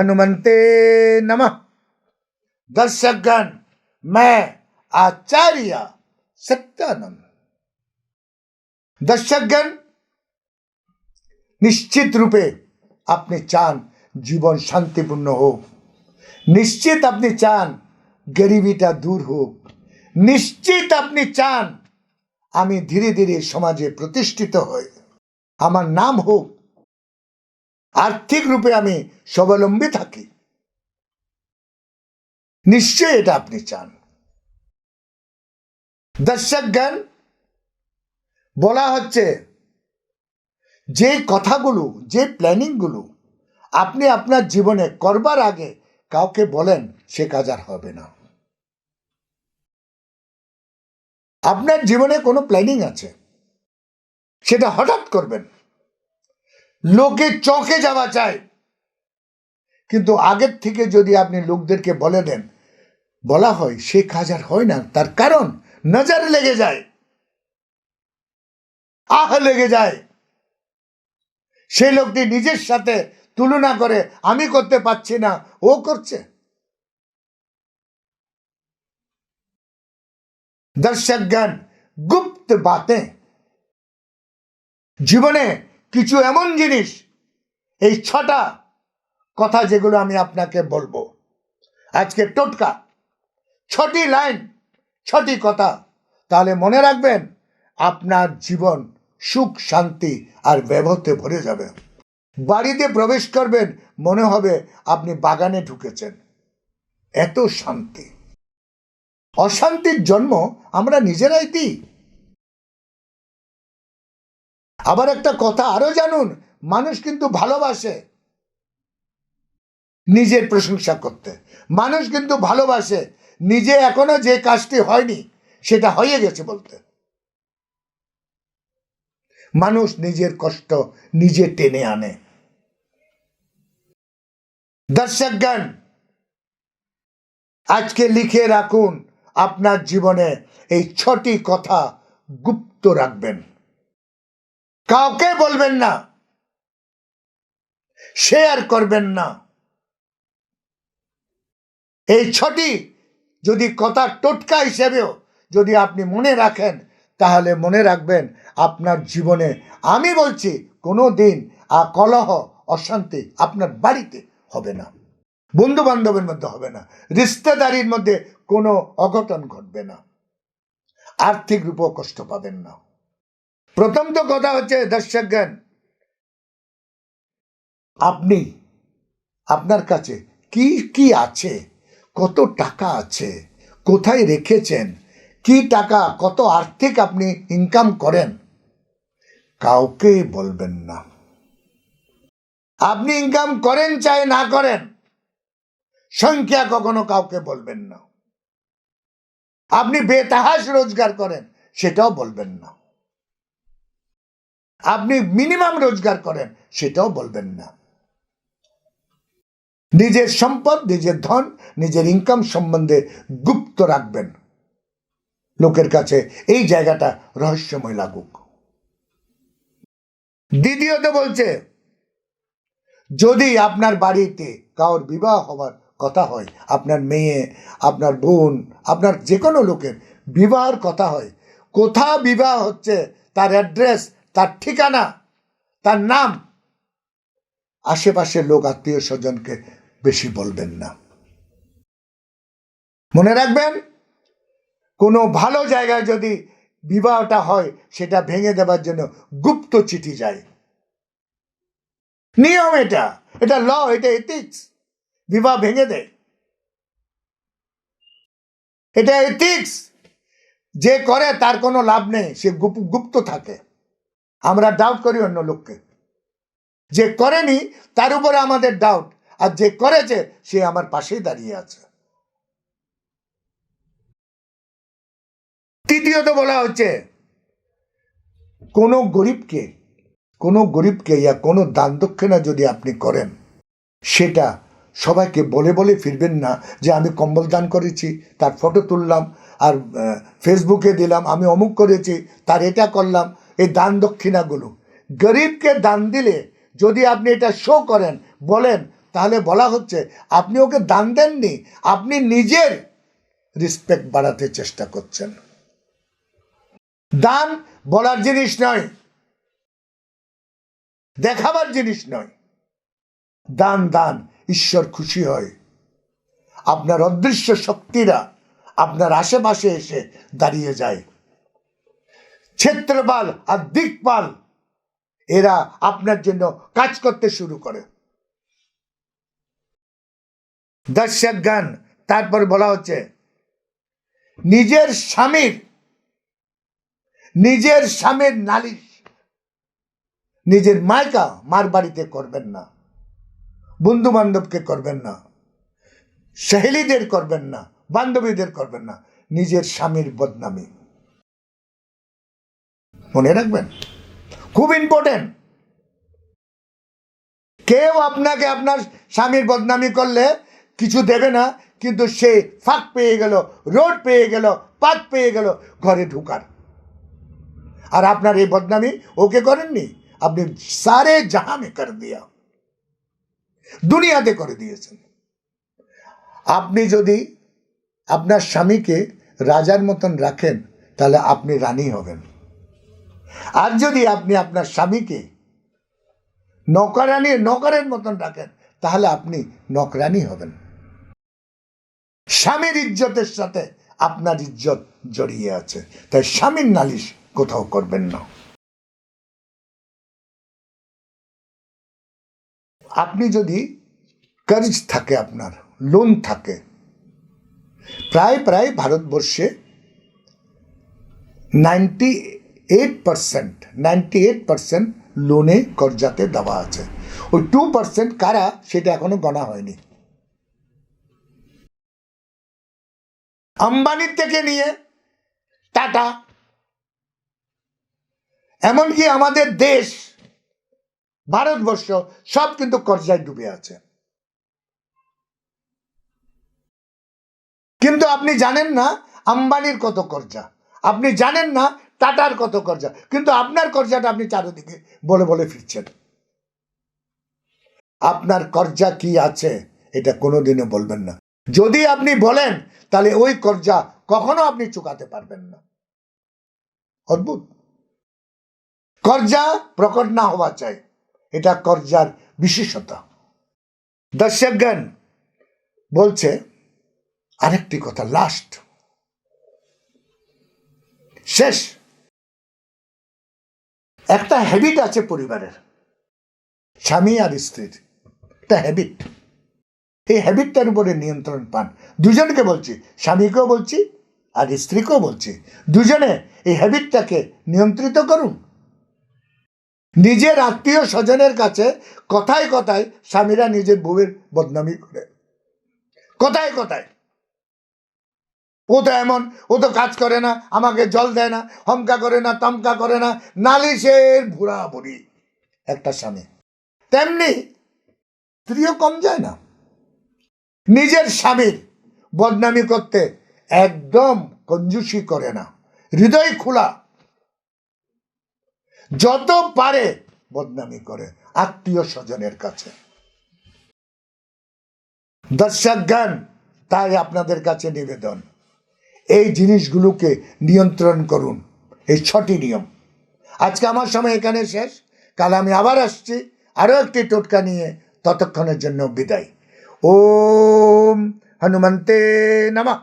हनुमंते नमः दर्शकगण मैं आचार्य सत्यानंद দর্শকগণ নিশ্চিত রূপে আপনি চান জীবন শান্তিপূর্ণ হোক নিশ্চিত আপনি চান গরিবিটা দূর হোক নিশ্চিত আপনি চান আমি ধীরে ধীরে সমাজে প্রতিষ্ঠিত হই আমার নাম হোক আর্থিক রূপে আমি স্বাবলম্বী থাকি। নিশ্চয়ই এটা আপনি চান। দর্শকগণ বলা হচ্ছে, যে কথাগুলো, যে প্ল্যানিংগুলো আপনি আপনার জীবনে করবার আগে কাউকে বলেন, সে কাজ আর হবে না। আপনার জীবনে কোনো প্ল্যানিং আছে? সেটা হঠাৎ করবেন। লোকে চকে যাওয়া চায়। কিন্তু আগের থেকে যদি আপনি লোকদেরকে বলে দেন, বলা হয় সে কাজ আর হয় না, তার কারণ নজর লেগে যায়। আহ লেগে যায়। সেই লোকটি নিজের সাথে তুলনা করে, আমি করতে পারছি না, ও করছে। দর্শক জ্ঞান গুপ্ত বাতে। জীবনে কিছু এমন জিনিস, এই ছটা কথা যেগুলো আমি আপনাকে বলব। আজকে টোটকা, ছটি লাইন, ছটি কথা। তাহলে মনে রাখবেন, আপনার জীবন সুখ, শান্তি আর ব্যবহতে ভরে যাবে। বাড়িতে প্রবেশ করবেন, মনে হবে আপনি বাগানে ঢুকেছেন। এত শান্তি। অশান্তির জন্ম আমরা নিজেরাই দিই। আবার একটা কথা আরও জানুন, মানুষ কিন্তু ভালোবাসে নিজের প্রশংসা করতে। মানুষ কিন্তু ভালোবাসে নিজে এখনও যে কাজটি হয়নি, সেটা হয়ে গেছে বলতে। মানুষ নিজের কষ্ট নিজে টেনে আনে। দর্শকগণ আজকে লিখে রাখুন, আপনার জীবনে এই ছটি কথা গুপ্ত রাখবেন। কাউকে বলবেন না। শেয়ার করবেন না। এই ছটি যদি কথা টোটকা হিসেবেও যদি আপনি মনে রাখেন, তাহলে মনে রাখবেন আপনার জীবনে আমি বলছি কোনো দিন কলহ অশান্তি আপনার বাড়িতে হবে না। বন্ধু বান্ধবের মধ্যে হবে না। রিস্তেদারির মধ্যে কোনো অঘটন ঘটবে না। আর্থিক রূপেও কষ্ট পাবেন না। প্রথম তো কথা হচ্ছে দর্শকগণ আপনি, আপনার কাছে কি কি আছে? কত টাকা আছে? কোথায় রেখেছেন? কি টাকা, কত আর্থিক আপনি ইনকাম করেন? কাউকে বলবেন না। আপনি ইনকাম করেন চাই না করেন, সংখ্যা কখনো কাউকে বলবেন না। আপনি বেতাহাস রোজগার করেন, সেটাও বলবেন না। আপনি মিনিমাম রোজগার করেন, সেটাও বলবেন না। নিজের সম্পদ, নিজের ধন, নিজের ইনকাম সম্বন্ধে গুপ্ত রাখবেন। লোকের কাছে এই জায়গাটা রহস্যময় লাগুক। দ্বিতীয়ত বলছে, যদি আপনার বাড়িতে কারোর বিবাহ হওয়ার কথা হয়, আপনার মেয়ে, আপনার বোন, আপনার যে কোনো লোকের বিবাহের কথা হয়, কোথা বিবাহ হচ্ছে, তার অ্যাড্রেস তার ঠিকানা, তার নাম আশেপাশের লোক আত্মীয় স্বজনকে বেশি বলবেন না। মনে রাখবেন, কোনো ভালো জায়গায় যদি বিবাহটা হয়, সেটা ভেঙে দেবার জন্য গুপ্ত চিঠি যায়। নিয়ম এটা এটা ল, এটা এথিক্স বিবাহ ভেঙে দেয় এটা এথিক্স যে করে তার কোনো লাভ নেই, সে গুপ- গুপ্ত থাকে। আমরা ডাউট করি অন্য লোককে। যে করেনি, তার উপরে আমাদের ডাউট আর যে করেছে, সে আমার পাশেই দাঁড়িয়ে আছে। তৃতীয়ত বলা হচ্ছে, কোনো গরিবকে কোনো গরিবকে ইয়া কোনো দান দক্ষিণা যদি আপনি করেন, সেটা সবাইকে বলে বলে ফিরবেন না যে আমি কম্বল দান করেছি, তার ফটো তুললাম, আর ফেসবুকে দিলাম, আমি অমুক করেছি, তার এটা করলাম এই দান দক্ষিণাগুলো। গরিবকে দান দিলে যদি আপনি এটা শো করেন, বলেন, তাহলে বলা হচ্ছে আপনি ওকে দান দেননি, আপনি নিজের রিসপেক্ট বাড়াতে চেষ্টা করছেন। দান বলার জিনিস নয়, দেখাবার জিনিস নয়। দান দান, ঈশ্বর খুশি হয়। আপনার অদৃশ্য শক্তিরা আপনার আশেপাশে এসে দাঁড়িয়ে যায়। ক্ষেত্রপাল আর দিকপাল, এরা আপনার জন্য কাজ করতে শুরু করে। দর্শক গান, তারপর বলা হচ্ছে, নিজের স্বামীর নিজের স্বামীর নালিশ, নিজের মায়কা মার বাড়িতে করবেন না বন্ধু বান্ধবকে করবেন না, সহেলিদের করবেন না, বান্ধবীদের করবেন না, নিজের স্বামীর বদনামি। মনে রাখবেন? খুব ইম্পর্টেন্ট কেউ আপনাকে আপনার স্বামীর বদনামি করলে কিছু দেবে না, কিন্তু সে ফাঁক পেয়ে গেল, রোড পেয়ে গেল, পাত পেয়ে গেল, ঘরে ঢুকার। আর আপনার এই বদনামি ওকে করেননি? আপনি সারে জাহামে কর দিয়া। দুনিয়াতে করে দিয়েছেন। আপনি যদি আপনার স্বামীকে রাজার মতন রাখেন, তাহলে আপনি রানী হবেন। আর যদি আপনি আপনার স্বামীকে নকরানি, নকরের মতন রাখেন তাহলে আপনি নকরানি হবেন। স্বামীর ইজ্জতের সাথে আপনার ইজ্জত জড়িয়ে আছে। তাই স্বামীর নালিশ কোথাও করবেন না। আপনি যদি কারিজ থাকে আপনার, লোন থাকে, প্রায় প্রায় ভারতবর্ষে ninety eight percent ninety eight percent লোনে কর্জাতে দেওয়া আছে। ওই টু পার্সেন্ট কারা, সেটা এখনও গণা হয়নি। আম্বানির থেকে নিয়ে টাটা। এমনকি আমাদের দেশ, ভারতবর্ষ, সব কিন্তু কর্জায় ডুবে আছে। কিন্তু আপনি জানেন না আম্বানির কত কর্জা। আপনি জানেন না টাটার কত কর্জা? কিন্তু আপনার কর্জাটা আপনি চারিদিকে বলে বলে ফিরছেন। আপনার কর্জা কি আছে? এটা কোনোদিনও বলবেন না। যদি আপনি বলেন, তাহলে ওই কর্জা কখনো আপনি চুকাতে পারবেন না। অদ্ভুত। কর্জা প্রকট না হওয়া চাই। এটা কর্জার বিশেষতা। দর্শকগণ, বলছে আরেকটি কথা, লাস্ট। শেষ। একটা হ্যাবিট আছে পরিবারের। স্বামী আর স্ত্রীর। একটা হ্যাবিট এই হ্যাবিটটার উপরে নিয়ন্ত্রণ পান। দুজনকে বলছি, স্বামীকেও বলছি আর স্ত্রীকেও বলছি। দুজনে এই হ্যাবিটটাকে নিয়ন্ত্রিত করুন। নিজের আত্মীয় স্বজনের কাছে কথায় কথায় স্বামীরা নিজের বউয়ের বদনামি করে। কথায় কথায়। ও তো এমন, ও তো কাজ করে না, আমাকে জল দেয় না, হমকা করে না, তমকা করে না, নালিশের ভুড়া বুড়ি একটা স্বামী। তেমনি স্ত্রীও কম যায় না। নিজের স্বামীর বদনামি করতে একদম কঞ্জুসি করে না। হৃদয় খোলা। যত পারে বদনামি করে, আত্মীয় স্বজনের কাছে। দর্শক গান তাই আপনাদের কাছে নিবেদন। এই জিনিসগুলোকে নিয়ন্ত্রণ করুন। এই ছটি নিয়ম। আজকে আমার সময় এখানে শেষ। কাল আমি আবার আসছি। আরও একটি টোটকা নিয়ে ততক্ষণের জন্য বিদায়। ওম হনুমন্তে নমঃ।